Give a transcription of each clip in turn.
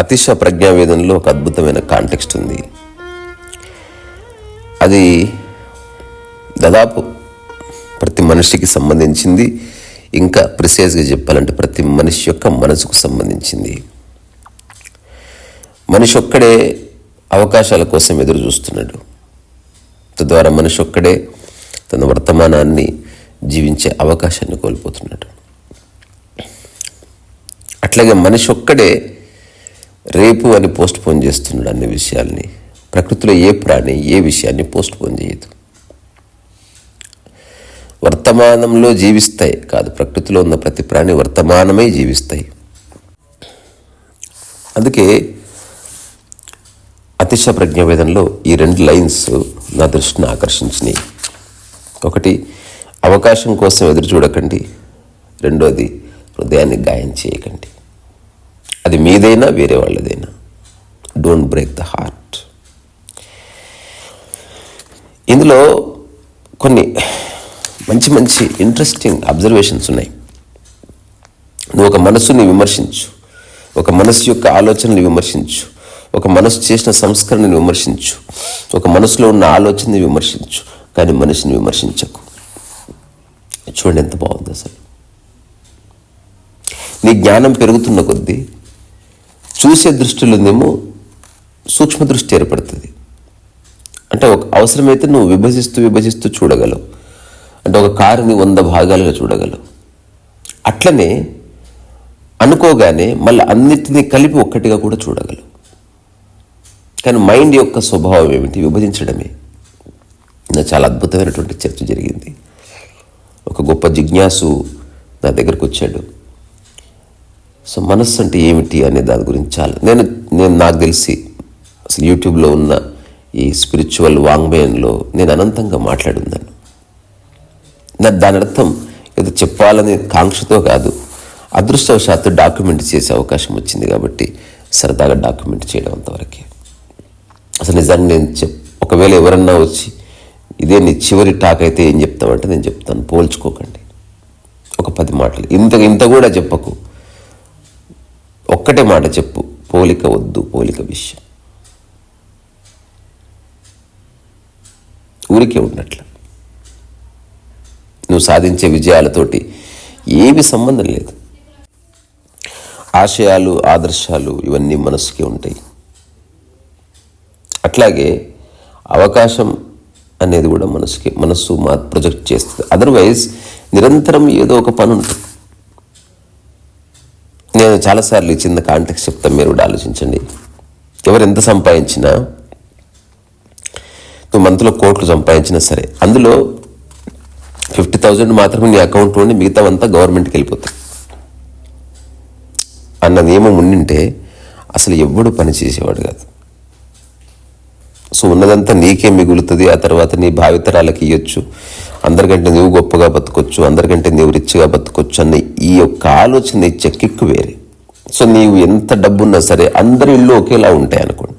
అతిశ ప్రజ్ఞావేదనలో ఒక అద్భుతమైన కాంటెక్స్ట్ ఉంది. అది దాదాపు ప్రతి మనిషికి సంబంధించింది ఇంకా ప్రిసైజ్గా చెప్పాలంటే ప్రతి మనిషి యొక్క మనసుకు సంబంధించింది. మనిషి ఒక్కడే అవకాశాల కోసం ఎదురు చూస్తున్నాడు. తద్వారా మనిషి ఒక్కడే తన వర్తమానాన్ని జీవించే అవకాశాన్ని కోల్పోతున్నాడు. అట్లాగే మనిషి ఒక్కడే రేపు అని పోస్ట్ పోన్ చేస్తున్నాడు అన్ని విషయాల్ని. ప్రకృతిలో ఏ ప్రాణి ఏ విషయాన్ని పోస్ట్ పోన్ చేయదు. వర్తమానంలో జీవిస్తాయి కాదు ప్రకృతిలో ఉన్న ప్రతి ప్రాణి వర్తమానమే జీవిస్తాయి. అందుకే అతిశ ప్రజ్ఞవేదంలో ఈ రెండు లైన్స్ నా దృష్టిని ఆకర్షించినాయి. ఒకటి అవకాశం కోసం ఎదురు చూడకండి. రెండోది హృదయాన్ని గాయం చేయకండి. అది మీదైనా వేరే వాళ్ళదైనా. డోంట్ బ్రేక్ ద హార్ట్ ఇందులో కొన్ని మంచి మంచి ఇంట్రెస్టింగ్ అబ్జర్వేషన్స్ ఉన్నాయి. నువ్వు ఒక మనసుని విమర్శించు. ఒక మనసు యొక్క ఆలోచనని విమర్శించు. ఒక మనసు చేసిన సంస్కరణని విమర్శించు. ఒక మనసులో ఉన్న ఆలోచనని విమర్శించు. కానీ మనిషిని విమర్శించకు. చూడండి ఎంత బాగుంది అసలు. నీ జ్ఞానం పెరుగుతున్న కొద్దీ చూసే దృష్టిలోనేమో సూక్ష్మ దృష్టి ఏర్పడుతుంది. అంటే ఒక అవసరమైతే నువ్వు విభజిస్తూ విభజిస్తూ చూడగలవు. అంటే ఒక కారుని వంద భాగాలుగా చూడగలవు. అట్లనే అనుకోగానే మళ్ళీ అన్నిటినీ కలిపి ఒక్కటిగా కూడా చూడగలవు. కానీ మైండ్ యొక్క స్వభావం ఏమిటి? విభజించడమే. నా చాలా అద్భుతమైనటువంటి చర్చ జరిగింది. ఒక గొప్ప జిజ్ఞాసు నా దగ్గరకు వచ్చాడు. సో మనస్సు అంటే ఏమిటి అనే దాని గురించి చాలా నేను నేను నాకు తెలిసి అసలు యూట్యూబ్లో ఉన్న ఈ స్పిరిచువల్ వాంగ్మయంలో నేను అనంతంగా మాట్లాడున్నాను. నా దాని అర్థం ఏదో చెప్పాలనే కాంక్షతో కాదు అదృష్టవశాత్తు డాక్యుమెంట్ చేసే అవకాశం వచ్చింది కాబట్టి సరదాగా డాక్యుమెంట్ చేయడం అంతవరకే. అసలు నిజంగా నేను చెప్ ఒకవేళ ఎవరన్నా వచ్చి ఇదే నీ చివరి టాక్ అయితే ఏం చెప్తామంటే నేను చెప్తాను పోల్చుకోకండి. ఒక పది మాటలు. ఇంత ఇంత కూడా చెప్పకు. ఒక్కటే మాట చెప్పు పోలిక వద్దు పోలిక విషయం. ఊరికే ఉన్నట్లు. నువ్వు సాధించే విజయాలతోటి ఏమి సంబంధం లేదు. ఆశయాలు ఆదర్శాలు ఇవన్నీ మనసుకే ఉంటాయి. అట్లాగే అవకాశం అనేది కూడా మనసుకి మనస్సు మా ప్రొజెక్ట్ చేస్తుంది. అదర్వైజ్ నిరంతరం ఏదో ఒక పని ఉంటుంది. నేను చాలాసార్లు ఈ కాంటాక్ట్ చెప్తాను మీరు కూడా ఆలోచించండి. ఎవరు ఎంత సంపాదించినా నువ్వు మంత్లో కోట్లు సంపాదించినా సరే అందులో ఫిఫ్టీ థౌజండ్ మాత్రమే నీ అకౌంట్లో ఉండి మిగతావంతా గవర్నమెంట్కి వెళ్ళిపోతుంది అన్న నియమం ఉండింటే అసలు ఎవ్వడు పని చేసేవాడు కాదు. సో ఉన్నదంతా నీకే మిగులుతుంది ఆ తర్వాత నీ భావితరాలకు ఇవ్వచ్చు అందరికంటే నువ్వు గొప్పగా బతకొచ్చు అందరికంటే నువ్వు రిచ్గా బతకొచ్చు అన్న ఈ యొక్క ఆలోచన ఇచ్చే కిక్కు వేరే. సో నీవు ఎంత డబ్బున్నా సరే అందరి ఇల్లు ఒకేలా ఉంటాయి అనుకోండి.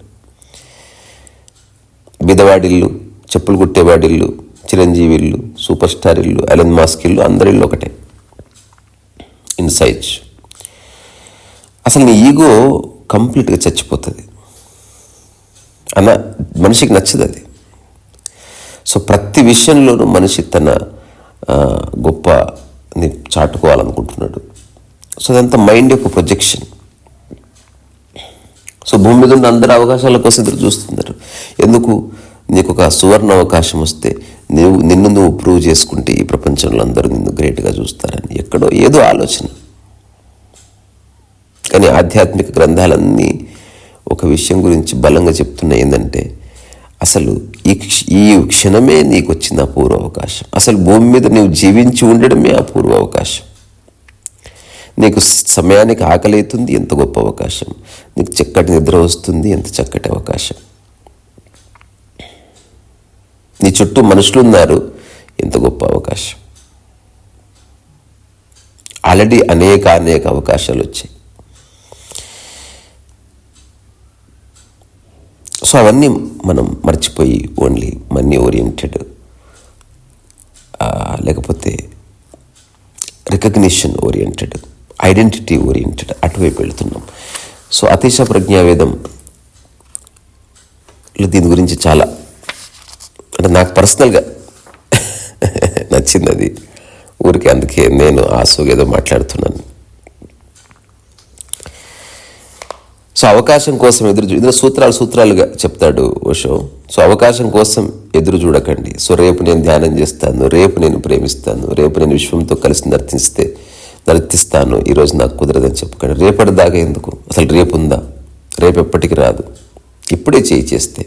బిదవాడిల్లు చెప్పులు కుట్టేవాడిల్లు చిరంజీవి ఇల్లు సూపర్ స్టార్ ఇల్లు అలెన్ మాస్క్ ఇల్లు అందరి ఇల్లు ఒకటే. ఇన్ సైజ్ అసలు నీ ఈగో కంప్లీట్గా చచ్చిపోతుంది. అన్న మనిషికి నచ్చదు అది సో ప్రతి విషయంలోనూ మనిషి తన గొప్పని చాటుకోవాలనుకుంటున్నాడు. సో అదంతా మైండ్ యొక్క ప్రొజెక్షన్. సో భూమి మీద ఉన్న అందరి అవకాశాల కోసం ఎదురు చూస్తున్నారు. ఎందుకు? నీకు ఒక సువర్ణ అవకాశం వస్తే నువ్వు నిన్ను నువ్వు ప్రూవ్ చేసుకుంటే ఈ ప్రపంచంలో అందరూ నిన్ను గ్రేట్గా చూస్తారని ఎక్కడో ఏదో ఆలోచన. కానీ ఆధ్యాత్మిక గ్రంథాలన్నీ ఒక విషయం గురించి బలంగా చెప్తున్నాయి ఏంటంటే అసలు ఈ క్ష- ఈ క్షణమే నీకు వచ్చిన అపూర్వ అవకాశం అసలు భూమి మీద నీవు జీవించి ఉండడమే అపూర్వ అవకాశం నీకు సమయానికి ఆకలి అవుతుంది ఎంత గొప్ప అవకాశం. నీకు చక్కటి నిద్ర వస్తుంది ఎంత చక్కటి అవకాశం. నీ చుట్టూ మనుషులు ఉన్నారు ఎంత గొప్ప అవకాశం. ఆల్రెడీ అనేక అనేక అవకాశాలు వచ్చాయి. సో అవన్నీ మనం మర్చిపోయి ఓన్లీ మనీ ఓరియంటెడ్ లేకపోతే రికగ్నిషన్ ఓరియంటెడ్ ఐడెంటిటీ ఓరియంటెడ్ అటువైపు వెళుతున్నాం. సో అతీశ ప్రజ్ఞావేదం దీని గురించి చాలా అంటే నాకు పర్సనల్గా నచ్చింది అది. ఊరికి అందుకే నేను ఆ ఏదో మాట్లాడుతున్నాను. సో అవకాశం కోసం ఎదురు చూ- ఇందులో సూత్రాలు సూత్రాలుగా చెప్తాడు ఓషో. సో అవకాశం కోసం ఎదురు చూడకండి. సో రేపు నేను ధ్యానం చేస్తాను రేపు నేను ప్రేమిస్తాను రేపు నేను విశ్వంతో కలిసి నర్తిస్తే నర్తిస్తాను ఈరోజు నాకు కుదరదని చెప్పకండి. రేపటి దాకా ఎందుకు? అసలు రేపు ఉందా? రేపు ఎప్పటికి రాదు. ఇప్పుడే చేయి చేస్తే.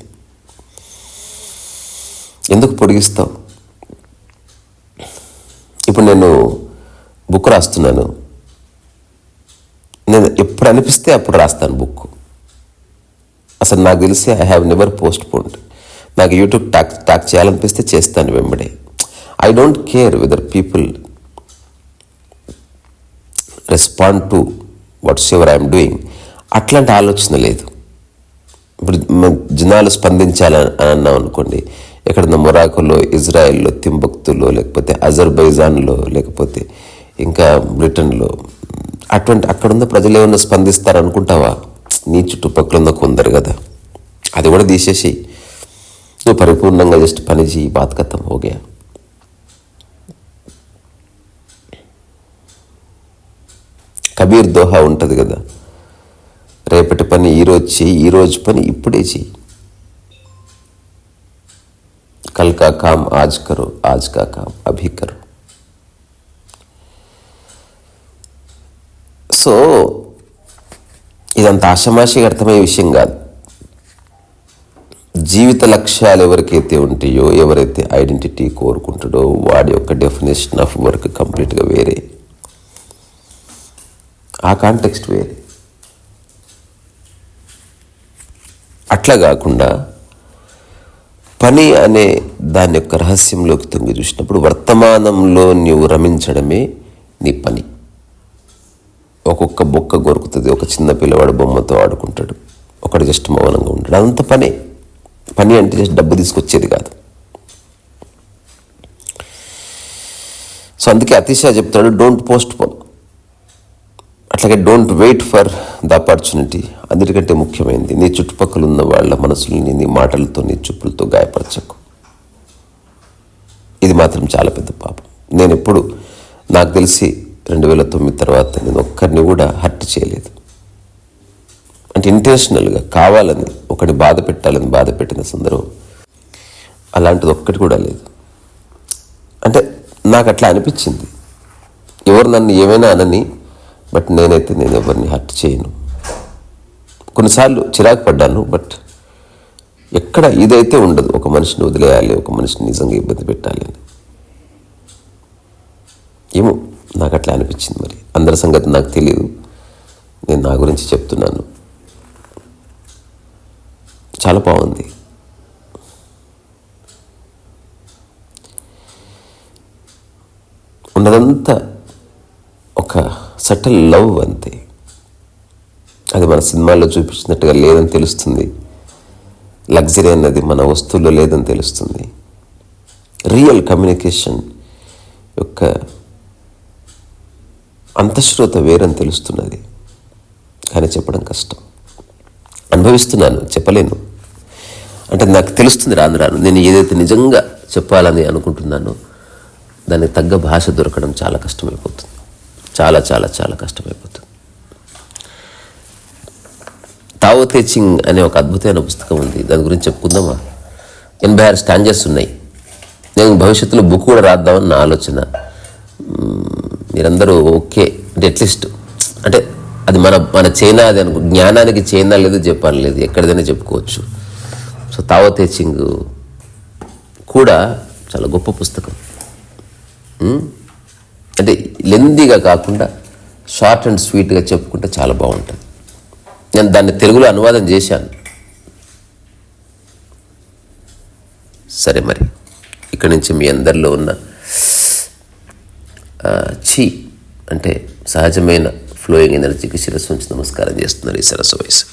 ఎందుకు పొడిగిస్తావు? ఇప్పుడు నేను బుక్ రాస్తున్నాను. నేను అప్పుడు అనిపిస్తే అప్పుడు రాస్తాను బుక్. అసలు నాకు తెలిసి I have never postponed నాకు యూట్యూబ్ టాక్ టాక్ చేయాలనిపిస్తే చేస్తాను వెంబడే. I don't care whether people respond to whatsoever I'm doing అట్లాంటి ఆలోచన లేదు. ఇప్పుడు జనాలు స్పందించాలని అని అన్నాం అనుకోండి ఎక్కడన్నా మొరాకోలో ఇజ్రాయెల్లో తింబక్తులో లేకపోతే అజర్బైజాన్లో లేకపోతే ఇంకా బ్రిటన్లో అటువంటి అక్కడున్న ప్రజలు ఏమన్నా స్పందిస్తారు అనుకుంటావా నీ చుట్టుపక్కల ఉన్న కొందరు కదా. అది కూడా తీసేసి నువ్వు పరిపూర్ణంగా జస్ట్ పని చేయి బాతకత్తం ఓకే. కబీర్ దోహా ఉంటుంది కదా. రేపటి పని ఈరోజు చేయి ఈరోజు పని ఇప్పుడే చెయ్యి కల్ కా కామ్ ఆజ్ కరో ఆజ్ కా కామ్ అభి కరో సో ఇదంత ఆషమాషిగా అర్థమయ్యే విషయం కాదు. జీవిత లక్ష్యాలు ఎవరికైతే ఉంటాయో ఎవరైతే ఐడెంటిటీ కోరుకుంటాడో వాడి యొక్క డెఫినేషన్ ఆఫ్ వర్క్ కంప్లీట్గా వేరే. ఆ కాంటెక్స్ట్ వేరే. అట్లా కాకుండా పని అనే దాని యొక్క రహస్యంలోకి తొంగి చూసినప్పుడు వర్తమానంలో నీవు రమించడమే నీ పని. ఒక్కొక్క బొక్క గొరుకుతుంది ఒక చిన్న పిల్లవాడు బొమ్మతో ఆడుకుంటాడు ఒకడు జస్ట్ మౌనంగా ఉంటాడు. అంత పనే. పని అంటే జస్ట్ డబ్బు తీసుకొచ్చేది కాదు. సో అందుకే అతిశయ చెప్తాడు డోంట్ పోస్ట్ పోన్ అట్లాగే don't wait for the opportunity అన్నిటికంటే ముఖ్యమైనది నీ చుట్టుపక్కల ఉన్న వాళ్ళ మనసుల్ని నీ మాటలతో నీ చూపులతో గాయపరచకు. ఇది మాత్రం చాలా పెద్ద పాపం. నేను ఎప్పుడు నాకు తెలిసి రెండు వేల తొమ్మిది తర్వాత నేను ఒక్కరిని కూడా హర్ట్ చేయలేదు. అంటే ఇంటెన్షనల్గా కావాలని ఒకటి బాధ పెట్టాలని బాధ పెట్టిన సందర్భం అలాంటిది ఒక్కటి కూడా లేదు. అంటే నాకు అట్లా అనిపించింది. ఎవరు నన్ను ఏమైనా అనని బట్ నేనైతే నేను ఎవరిని హర్ట్ చేయను. కొన్నిసార్లు చిరాకు పడ్డాను బట్ ఎక్కడ ఇదైతే ఉండదు ఒక మనిషిని వదిలేయాలి ఒక మనిషిని నిజంగా ఇబ్బంది పెట్టాలి అని. ఏమో. నాకు అట్లా అనిపించింది మరి. అందరి సంగతి నాకు తెలియదు నేను నా గురించి చెప్తున్నాను. చాలా బాగుంది. ఉన్నదంతా ఒక సటల్ లవ్ అంతే. అది మన సినిమాల్లో చూపించినట్టుగా లేదని తెలుస్తుంది. లగ్జరీ అన్నది మన వస్తువుల్లో లేదని తెలుస్తుంది. రియల్ కమ్యూనికేషన్ యొక్క అంతఃశ్రోత వేరని తెలుస్తున్నది. కానీ చెప్పడం కష్టం. అనుభవిస్తున్నాను చెప్పలేను. అంటే నాకు తెలుస్తుంది రాను రాను. నేను ఏదైతే నిజంగా చెప్పాలని అనుకుంటున్నానో దానికి తగ్గ భాష దొరకడం చాలా కష్టమైపోతుంది. చాలా చాలా చాలా కష్టమైపోతుంది. తావో తెచింగ్ అనే ఒక అద్భుతమైన పుస్తకం ఉంది. దాని గురించి చెప్పుకుందామా? ఎనభై ఆరు స్టాంజర్స్ ఉన్నాయి. నేను భవిష్యత్తులో బుక్ కూడా రాద్దామని నా ఆలోచన. మీరందరూ ఓకే అంటే అట్లీస్ట్ అంటే అది మన మన చైనా అది అనుకో జ్ఞానానికి చైనా లేదు జపాన్ లేదు ఎక్కడిదైనా చెప్పుకోవచ్చు. సో తావో తెచింగ్ కూడా చాలా గొప్ప పుస్తకం. అంటే లెందీగా కాకుండా షార్ట్ అండ్ స్వీట్గా చెప్పుకుంటే చాలా బాగుంటుంది. నేను దాన్ని తెలుగులో అనువాదం చేశాను. సరే మరి ఇక్కడి నుంచి మీ అందరిలో ఉన్న చి ఛీ అంటే సహజమైన ఫ్లోయింగ్ ఎనర్జీకి శిరస్సు ఉంచి నమస్కారం చేస్తున్నారు ఈ సరస్సు వయసు.